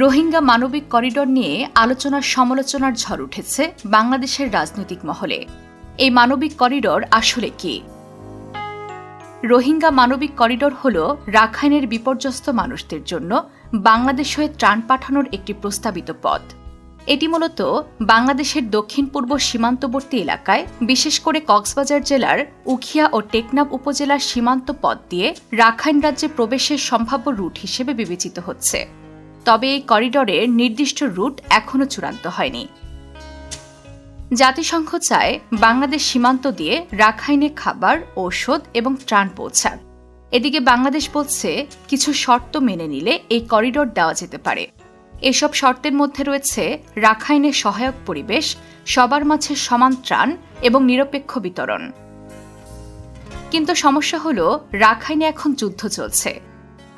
রোহিঙ্গা মানবিক করিডোর নিয়ে আলোচনার সমালোচনার ঝড় উঠেছে বাংলাদেশের রাজনৈতিক মহলে। এই মানবিক করিডোর আসলে কি? রোহিঙ্গা মানবিক করিডোর হল রাখাইনের বিপর্যস্ত মানুষদের জন্য বাংলাদেশ হয়ে ত্রাণ পাঠানোর একটি প্রস্তাবিত পথ। এটি মূলত বাংলাদেশের দক্ষিণ পূর্ব সীমান্তবর্তী এলাকায়, বিশেষ করে কক্সবাজার জেলার উখিয়া ও টেকনাফ উপজেলার সীমান্ত পথ দিয়ে রাখাইন রাজ্যে প্রবেশের সম্ভাব্য রুট হিসেবে বিবেচিত হচ্ছে। তবে এই করিডোরের নির্দিষ্ট রুট এখনও চূড়ান্ত হয়নি। জাতিসংঘ চায় বাংলাদেশ সীমান্ত দিয়ে রাখাইনে খাবার, ঔষধ এবং ত্রাণ পৌঁছাক। এদিকে বাংলাদেশ বলছে কিছু শর্ত মেনে নিলে এই করিডোর দেওয়া যেতে পারে। এসব শর্তের মধ্যে রয়েছে রাখাইনের সহায়ক পরিবেশ, সবার মাঝে সমান ত্রাণ এবং নিরপেক্ষ বিতরণ। কিন্তু সমস্যা হল, রাখাইনে এখন যুদ্ধ চলছে।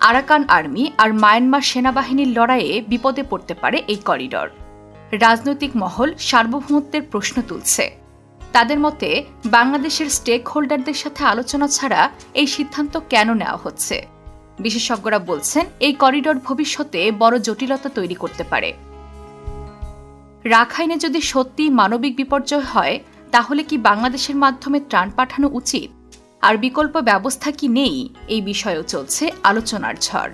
আরাকান আর্মি আর মায়ানমার সেনাবাহিনীর লড়াইয়ে বিপদে পড়তে পারে এই করিডর। রাজনৈতিক মহল সার্বভৌমত্বের প্রশ্ন তুলছে। তাদের মতে, বাংলাদেশের স্টেক হোল্ডারদের সাথে আলোচনা ছাড়া এই সিদ্ধান্ত কেন নেওয়া হচ্ছে? বিশেষজ্ঞরা বলছেন, এই করিডর ভবিষ্যতে বড় জটিলতা তৈরি করতে পারে। রাখাইনে যদি সত্যি মানবিক বিপর্যয় হয়, তাহলে কি বাংলাদেশের মাধ্যমে ত্রাণ পাঠানো উচিত? আর বিকল্প ব্যবস্থা কি নেই? এই বিষয়েও চলছে আলোচনার ঝড়।